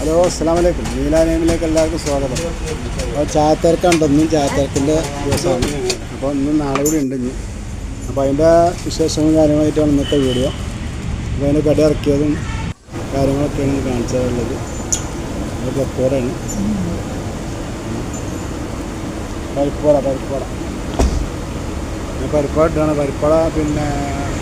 Hello അസ്സാം വലൈക്കും നീല നേമിലേക്ക് എല്ലാവർക്കും സ്വാഗതം. അപ്പോൾ ചായത്തിരക്കുണ്ട് ഇന്നും ചായത്തിരക്കിന്റെ ദിവസമാണ്. അപ്പോൾ ഇന്നും നാളെ കൂടി ഉണ്ട് ഇനി. അപ്പോൾ അതിന്റെ വിശേഷങ്ങളും കാര്യങ്ങളായിട്ടാണ് ഇന്നത്തെ വീഡിയോ. അപ്പോൾ അതിന്റെ കട ഇറക്കിയതും കാര്യങ്ങളൊക്കെയാണ് ഇന്ന് കാണിച്ചതുള്ളത്. അത് പക്കോടയാണ് പരിപ്പോട പരിപ്പോട പിന്നെ പരിപ്പോട പിന്നെ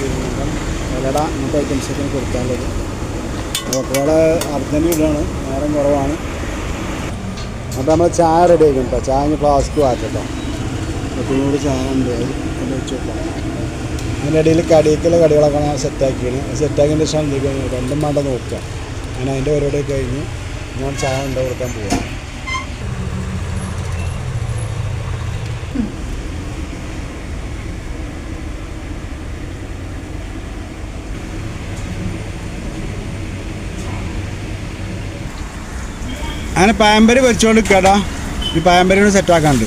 പിന്നെ ഇലട അങ്ങനത്തെ ഐറ്റംസൊക്കെയാണ് കൊടുക്കാനുള്ളത്. പക്കോട അർജന്റ് നേരം കുറവാണ്. അപ്പോൾ നമ്മൾ ചായ റെഡി ആക്കും കേട്ടോ ചായ ഇനി ഫ്ലാസ്ക് അപ്പോൾ കൂടി ചായ ഉണ്ട്. അത് വെച്ച് വെക്കാം അതിന്റെ ഇടയിൽ കടിക്കുള്ള കടികളൊക്കെ ഞാൻ സെറ്റാക്കിയാണ് സെറ്റാക്കിയതിന്റെ ശേഷം എന്തെങ്കിലും? രണ്ടും വേണ്ട നോക്കുക. ഞാൻ അതിന്റെ പരിപാടി കഴിഞ്ഞ് ഞാൻ ചായ ഉണ്ടോ കൊടുക്കാൻ പോവാം. അങ്ങനെ പാമ്പര് വെച്ചോണ്ട് കേടാ ഈ പാമ്പരിനോട് സെറ്റാക്കാണ്ട്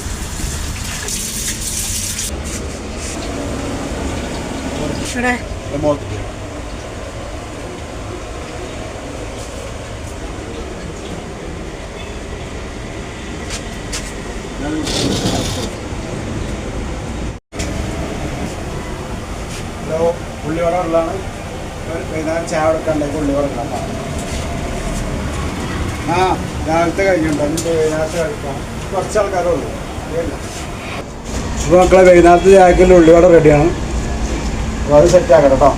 ഉള്ളിവട ഉള്ളതാണ്. വൈകുന്നേരം ചായ കൊടുക്കണ്ടെങ്കിൽ ഉള്ളിവട ഉണ്ടാക്കാം. ആ രാവിലത്തെ കഴിഞ്ഞുണ്ട് കുറച്ച് ആൾക്കാരേ ഉള്ളൂ മക്കളെ വൈകുന്നേരത്തെ ചായക്കല്ല ഉള്ളിവട റെഡിയാണ് അപ്പോൾ അത് സെറ്റ് ആക്കട്ടെ കേട്ടോ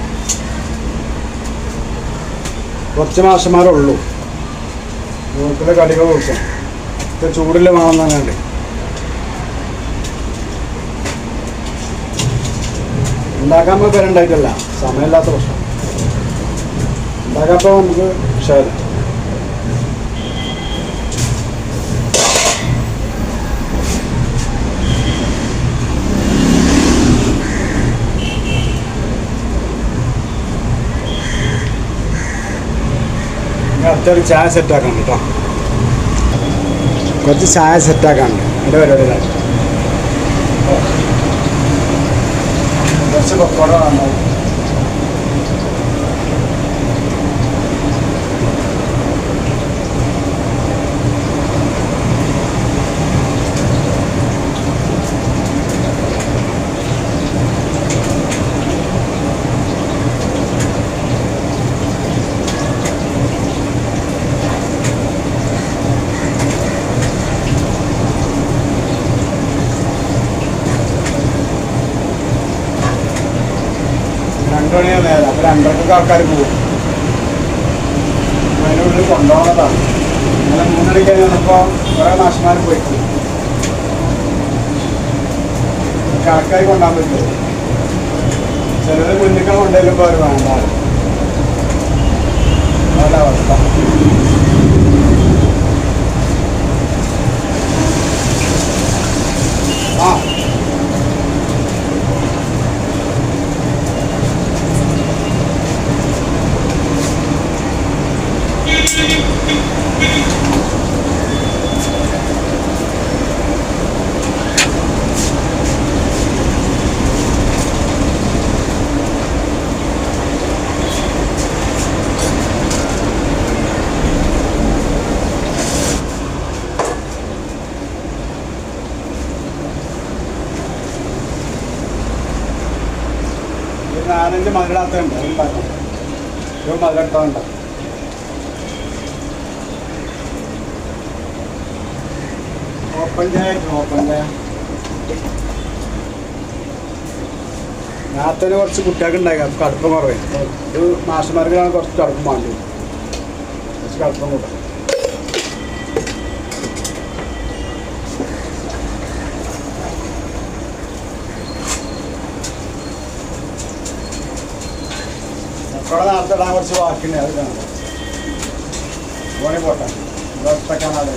കുറച്ച് മാഷന്മാരേ ഉള്ളൂ വീട്ടിലെ കടികൾ കൊടുക്കും. ഇത് ചൂടിൽ വേണം തന്നെയുണ്ട് ഉണ്ടാക്കാൻ പോയി പേരുണ്ടായിട്ടല്ല സമയമില്ലാത്ത പ്രശ്നം. ഉണ്ടാക്കാപ്പോൾ നമുക്ക് ഉഷാര് അടുത്തൊരു ചായ സെറ്റാക്കാൻ കേട്ടോ. കുറച്ച് ചായ സെറ്റാക്കാനുണ്ട് എന്റെ പരിപാടിയിലാണ് കുറച്ച് പക്കോട വേണം രണ്ടു നേരം ആൾക്കാർ പോകും. അതിനുള്ളിൽ കൊണ്ടുപോകുന്നതാണ്. അങ്ങനെ മൂന്നടിക്കാൻ കഴിഞ്ഞപ്പോൾ കുറേ മാഷന്മാർ പോയിട്ട് കണക്കായി കൊണ്ടുപോകാൻ പറ്റും ചിലർ മുന്നിക്കാൻ കൊണ്ടുവരുമ്പോൾ അവർ വേണ്ട. അവസ്ഥ ആ ഒരു നാലഞ്ച് മതിലിടാത്തുണ്ട് അതിൽ പറഞ്ഞു ഒരു മതിലിട്ടതുണ്ട് ഓപ്പൺ ചായ ഓപ്പൺ ചായ നേരത്തെ കുറച്ച് കുട്ടികൾക്ക് ഉണ്ടായി കടുപ്പം കുറവേ ഒരു മാഷന്മാർക്കാണ് കുറച്ച് കടുപ്പം വേണ്ടി കുറച്ച് കടുപ്പം കൂട്ടാം മക്കളെ നേരത്തെ ഇടാൻ കുറച്ച് ബാക്കിയുണ്ട് അത് കാണാം. ഓണി പോട്ടെ. ഒറ്റക്കാണത്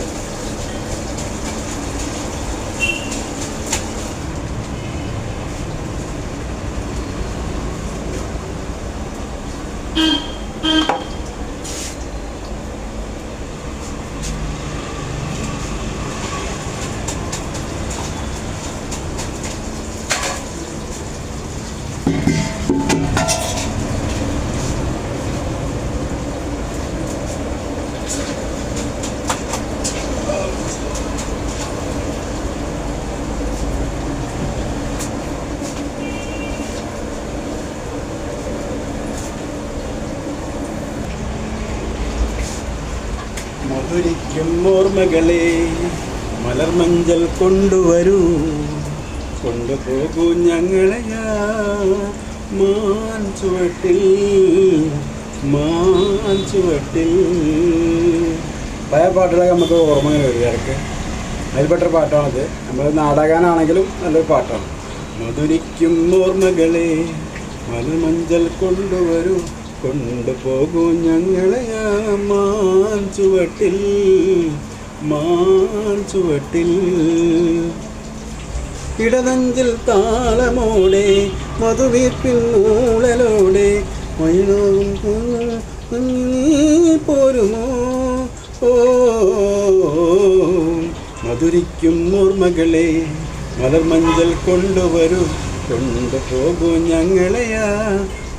മധുരിക്കും ഓർമ്മകളെ മലർമഞ്ചൽ കൊണ്ടുവരൂ. കൊണ്ടുപോകൂ ഞങ്ങളെയാ മാൻ ചുവട്ടിൽ മാൻ പാട്ടുകളൊക്കെ നമുക്ക് ഓർമ്മകൾ വരും ഇടയ്ക്ക്. പാട്ടാണത്. നമ്മൾ നാടകാനാണെങ്കിലും നല്ലൊരു പാട്ടാണ്. മധുരിക്കും ഓർമ്മകളെ മലമഞ്ചൽ കൊണ്ടുവരൂ. കൊണ്ടുപോകൂ ഞങ്ങളെ മാൻചുവട്ടിൽ മാൻ ചുവട്ടിൽ മാൻ ചുവട്ടിൽ. ഇടനഞ്ചിൽ താളമോടെ മധുവീർപ്പിൽ മൂളലോടെ മൈനവും പോരുമോ? ഓ മധുരിക്കും ഓർമ്മകളെ മലർമഞ്ചൽ കൊണ്ടുവരൂ. കൊണ്ടുപോകൂ ഞങ്ങളെയാ.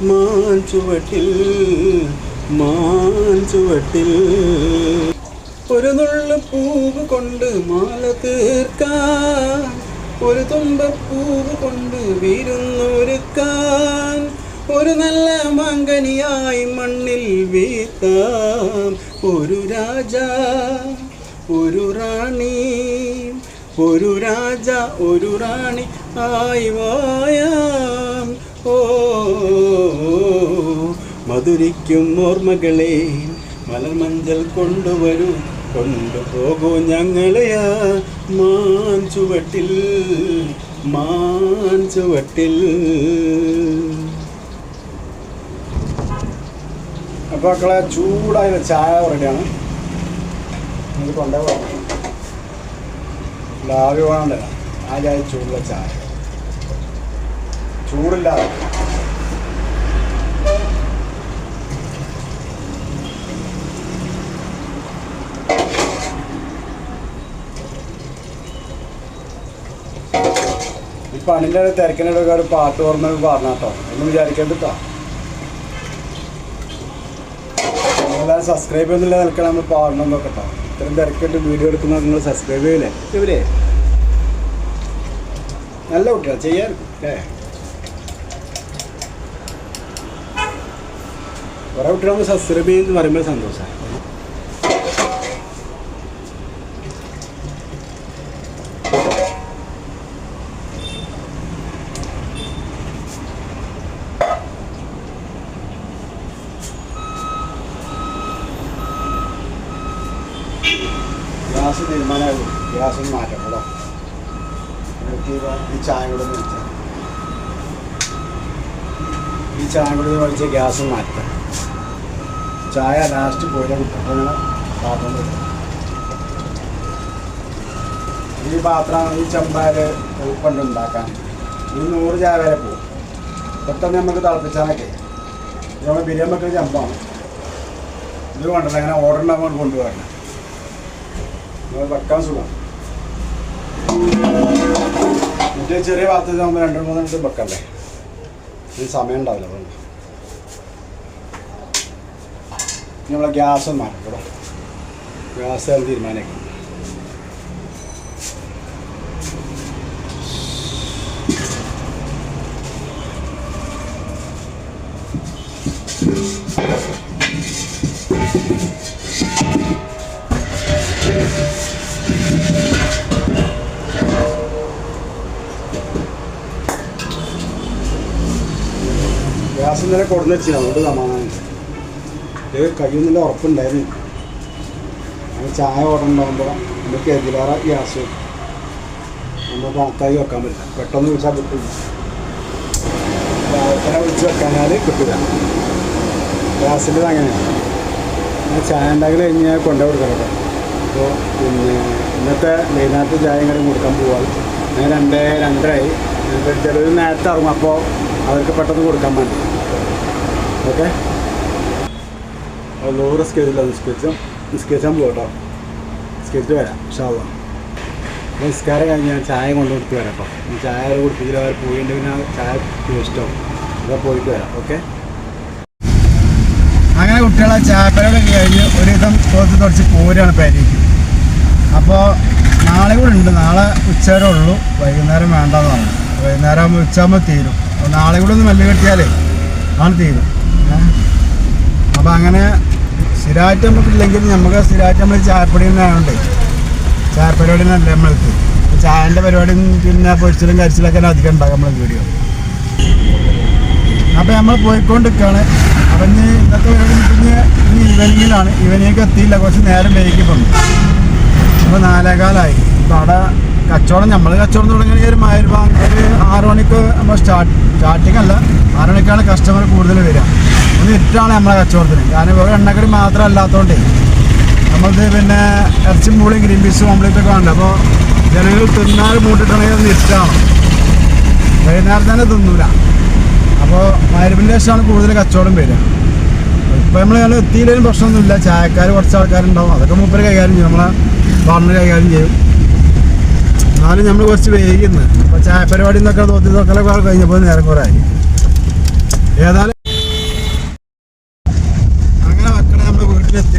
മാൻ ചുവട്ടിൽ ഒരു നുള്ള പൂവ് കൊണ്ട് മാല തീർക്കാൻ ഒരു തുമ്പപ്പൂവ് കൊണ്ട് വിരുന്നൊരുക്കാൻ ഒരു നല്ല മങ്കനിയായി മണ്ണിൽ വീത്താം ഒരു രാജ ഒരു റാണി. ഒരു രാജ ഒരു റാണി. ആയി ഓ മധുരിക്കും ഓർമ്മകളെ മലർമഞ്ചൽ കൊണ്ടുവരൂ. കൊണ്ടുപോകൂ ഞങ്ങളെയാ മാൻ ചുവട്ടിൽ മാൻ ചുവട്ടിൽ. അപ്പോൾ മക്കളെ ചൂടായ ചായ റെഡിയാണ്. നമുക്ക് കൊണ്ടുപോകാം. വേണമല്ല ആ ചായ ചൂടുള്ള ചായ. ചൂടില്ലാതെ ഇപ്പൊ പണിന്റെ തിരക്കിനിടയിൽ ഒരു പാട്ട് ഓർമ്മ പറഞ്ഞാട്ടോ ഒന്ന് വിചാരിക്കേണ്ടിട്ടോ സബ്സ്ക്രൈബ് ചെയ്യുന്നില്ല നിൽക്കണം നമ്മൾ പാടണം നോക്കട്ടോ ഇത്രയും തിരക്കിട്ട് വീഡിയോ എടുക്കുന്ന നിങ്ങൾ സബ്സ്ക്രൈബ് ചെയ്യില്ലേ? ഇവരെ നല്ല കുട്ടിയാണ് ചെയ്യാൻ അല്ലേ? കുറേ കുട്ടികൾ സബ്സ്ക്രൈബ് ചെയ്യുന്ന പറയുമ്പോൾ സന്തോഷമാണ് ഗ്യാസ് തീരുമാനമായി ഗ്യാസ് ഒന്ന് മാറ്റം കേട്ടോ. ഈ- ചായ കൂടെ വെച്ചാൽ ഈ ചായ കൂടെ ഒന്ന് വലിച്ച ഗ്യാസ് മാറ്റാം. ചായ ലാസ്റ്റ് പോയാൽ കിട്ടും അപ്പോൾ പാത്രം ഈ പാത്രം ഈ ചെമ്പാൽ എളുപ്പമുണ്ട് ഉണ്ടാക്കാൻ. ഈ നൂറ് ചായ വരെ പോകും. പെട്ടെന്ന് നമുക്ക് തിളപ്പിച്ചാലൊക്കെ. ഇത് നമ്മൾ ബിരിയാണി വെക്കുന്ന ചെമ്പാണ്. ഇത് കൊണ്ടല്ല അങ്ങനെ ഓർഡർ ഉണ്ടാകുമ്പോൾ കൊണ്ടുപോകണം. നമ്മൾ വെക്കാൻ സുഖം. മറ്റേ ചെറിയ പാത്രത്തിൽ നമ്മൾ രണ്ട് മൂന്ന് വെക്കണ്ടേ? ഇതിന് സമയം ഉണ്ടാവില്ല അതുകൊണ്ട്. ഇനി നമ്മളെ ഗ്യാസ് ഒന്ന് മാറ്റം കേട്ടോ. ഗ്യാസ് അത് ഇന്നലെ കൊടുന്ന് വെച്ചു അതുകൊണ്ട് സമാധാനം ഇത് കയ്യൊന്നില്ല ഉറപ്പുണ്ടായിരുന്നു. നമ്മൾ ചായ ഓർഡർ ഉണ്ടാകുമ്പോൾ നമുക്ക് എതിരാറ ഗ്യാസ് നമ്മൾ കണക്കായി വെക്കാൻ പറ്റില്ല. പെട്ടെന്ന് വിളിച്ചാൽ കിട്ടില്ല രാവിലെ വിളിച്ച് വെക്കാനാൽ കിട്ടില്ല ഗ്യാസിന്റെ അങ്ങനെയാണ് ഞാൻ ചായ ഉണ്ടാക്കി കഴിഞ്ഞാൽ കൊണ്ടുപോയി കൊടുക്കണം അപ്പോൾ പിന്നെ ഇന്നത്തെ വൈകുന്നേരത്തെ ചായ ഇങ്ങനെ കൊടുക്കാൻ പോവാം. ഞാൻ രണ്ട് രണ്ടരയായി. ചിലർ നേരത്തെ ഇറങ്ങും. അപ്പോൾ അവർക്ക് പെട്ടെന്ന് കൊടുക്കാൻ വേണ്ടി. ഓക്കെ. നൂറ് സ്കെച്ചില്ല നിസ്കരിച്ചും നിസ്കരിച്ചാൻ പോകട്ടോ നിസ്കരിച്ച് വരാം ഷാവ നിസ്കാരം കഴിഞ്ഞ് ഞാൻ ചായ കൊണ്ട് കൊടുത്ത് വരാം കേട്ടോ ചായ കുടിപ്പിച്ചില്ല അവർ പോയിട്ടുണ്ടെങ്കിൽ പിന്നെ ചായ ഇഷ്ടമാവും അപ്പോൾ പോയിട്ട് വരാം ഓക്കെ. അങ്ങനെ കുട്ടികളെ ചായപ്പരയുടെ കഴിഞ്ഞ് ഒരുവിധം തോത്ത് തുടച്ച് പോരുകയാണ് പേരേക്ക്. അപ്പോൾ നാളെ കൂടെ ഉണ്ട്. നാളെ ഉച്ചവരെ ഉള്ളൂ. വൈകുന്നേരം വേണ്ടെന്ന് പറഞ്ഞു വൈകുന്നേരം ആകുമ്പോൾ ഉച്ചയാകുമ്പോൾ തീരും. അപ്പോൾ നാളെ കൂടെ ഒന്ന് മെല്ല് കെട്ടിയാലേ ആണ് തീരും. അപ്പോൾ അങ്ങനെ സ്ഥിരമായിട്ട് നമുക്ക് ഇല്ലെങ്കിൽ നമുക്ക് സ്ഥിരമായിട്ട് നമ്മൾ ചായപ്പൊടി തന്നെ ആയതുകൊണ്ടേ ചായപ്പരിപാടി നമ്മൾക്ക്. ചായന്റെ പരിപാടിയും പിന്നെ പൊരിച്ചിലും കരിച്ചിലൊക്കെ അധികം ഉണ്ടാകും നമ്മൾ വീഡിയോ അപ്പോൾ നമ്മൾ പോയിക്കൊണ്ടിരിക്കുകയാണ്. അപ്പം ഇനി ഇന്നത്തെ പരിപാടി പിന്നെ ഇനി ഈവനിങ്ങിലാണ് ഈവനിങ്ങൊക്കെ എത്തിയില്ല. കുറച്ച് നേരം വൈകി അപ്പോൾ നാലേകാലായി. അപ്പോൾ അവിടെ കച്ചവടം നമ്മൾ കച്ചവടം തുടങ്ങിയ ഒരു ഒരു ആറ് മണിക്ക് നമ്മൾ സ്റ്റാർട്ട് സ്റ്റാർട്ടിങ് അല്ല. ആറ് മണിക്കാണ് കസ്റ്റമർ കൂടുതൽ വരിക. ഒന്ന് ഇട്ടാണ് നമ്മളെ കച്ചവടത്തിന്. കാരണം വേറെ എണ്ണക്കടി മാത്രം അല്ലാത്തതുകൊണ്ടേ നമ്മളത് പിന്നെ ഇറച്ചി മൂളിയും ഗ്രീൻ പീസും ഓംലെറ്റ് ഒക്കെ ഉണ്ട് അപ്പോൾ ജനങ്ങൾ തിന്നാൽ മൂട്ടിട്ടുണ്ടെങ്കിൽ ഒന്ന് ഇഷ്ടമാണ് വൈകുന്നേരം തന്നെ തിന്നൂല. അപ്പോൾ മരുവിന്റെ ശേഷമാണ് കൂടുതൽ കച്ചവടം വരിക. ഇപ്പം നമ്മൾ ഞങ്ങൾ എത്തിയില്ലെങ്കിലും പ്രശ്നമൊന്നുമില്ല. ചായക്കാർ കുറച്ച് ആൾക്കാരുണ്ടാവും. അതൊക്കെ മൂപ്പര് കൈകാര്യം ചെയ്യും. നമ്മളെ പാർട്ണർ കൈകാര്യം ചെയ്യും. എന്നാലും നമ്മൾ കുറച്ച് വൈകുന്നു അപ്പോൾ ചായ പരിപാടി എന്നൊക്കെ തോത്തി നോക്കലൊക്കെ കഴിഞ്ഞപ്പോൾ നേരം കുറേ ആയി ഏതായാലും അങ്ങനെ മക്കളെ നമ്മൾ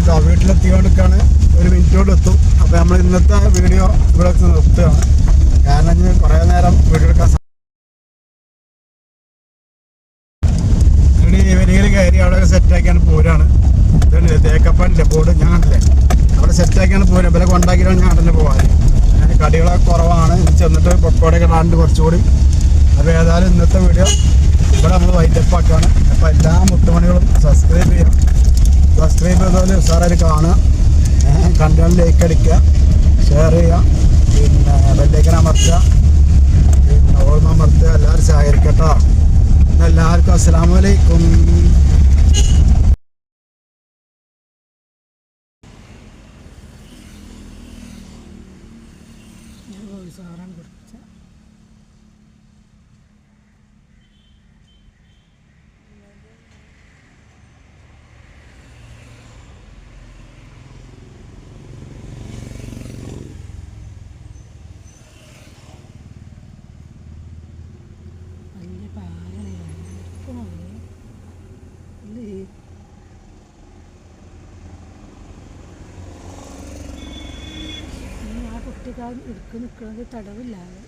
വീട്ടിലെത്തിട്ടോ വീട്ടിലെത്തിക്കൊണ്ടിരിക്കുകയാണ് ഒരു മിനിറ്റോട് എത്തും അപ്പോൾ നമ്മൾ ഇന്നത്തെ വീഡിയോ ഇവിടെ നിർത്തുകയാണ്. കാരണം ഇനി കുറേ നേരം വീഡിയോ എടുക്കാൻ ഇവരികൾ കയറി അവിടെ സെറ്റാക്കിയാണ് പോരാണ്. ഇതുണ്ട് തേക്കപ്പാനില്ലേ ബോർഡ് ഞാൻ കണ്ടില്ലേ? അവിടെ സെറ്റാക്കിയാണ് പോരുക ഇവരെ കൊണ്ടാക്കിയിട്ടാണ് ഞാൻ കണ്ടില്ല പോകാൻ കടികളൊക്കെ കുറവാണ്. ചെന്നിട്ട് പൊക്കോടെ കിടാണ്ട് കുറച്ചുകൂടി. അപ്പോൾ ഏതായാലും ഇന്നത്തെ വീഡിയോ ഇവിടെ നമ്മൾ വൈറ്റപ്പാക്കാണ് അപ്പോൾ എല്ലാ മുത്തുമണികളും സബ്സ്ക്രൈബ് ചെയ്യാം സബ്സ്ക്രൈബ് ചെയ്താൽ ഉസാറായിട്ട് കാണുക. കണ്ടാൽ ലൈക്ക് അടിക്കുക. ഷെയർ ചെയ്യുക. പിന്നെ ബെല്ലേക്കൻ അമർത്തുക. പിന്നെ ഓർമ്മ അമർത്തുക. എല്ലാവരും സഹകരിക്കട്ടോ. എല്ലാവർക്കും അസ്സാം വലൈക്കും സാറാണ് കൊടുത്ത വലിയ പാലാണ് അല്ലേ ഇനി ആ കുട്ടിക്കാരൻ ഇടുക്ക് നിൽക്കുന്നത് തടവില്ലാതെ.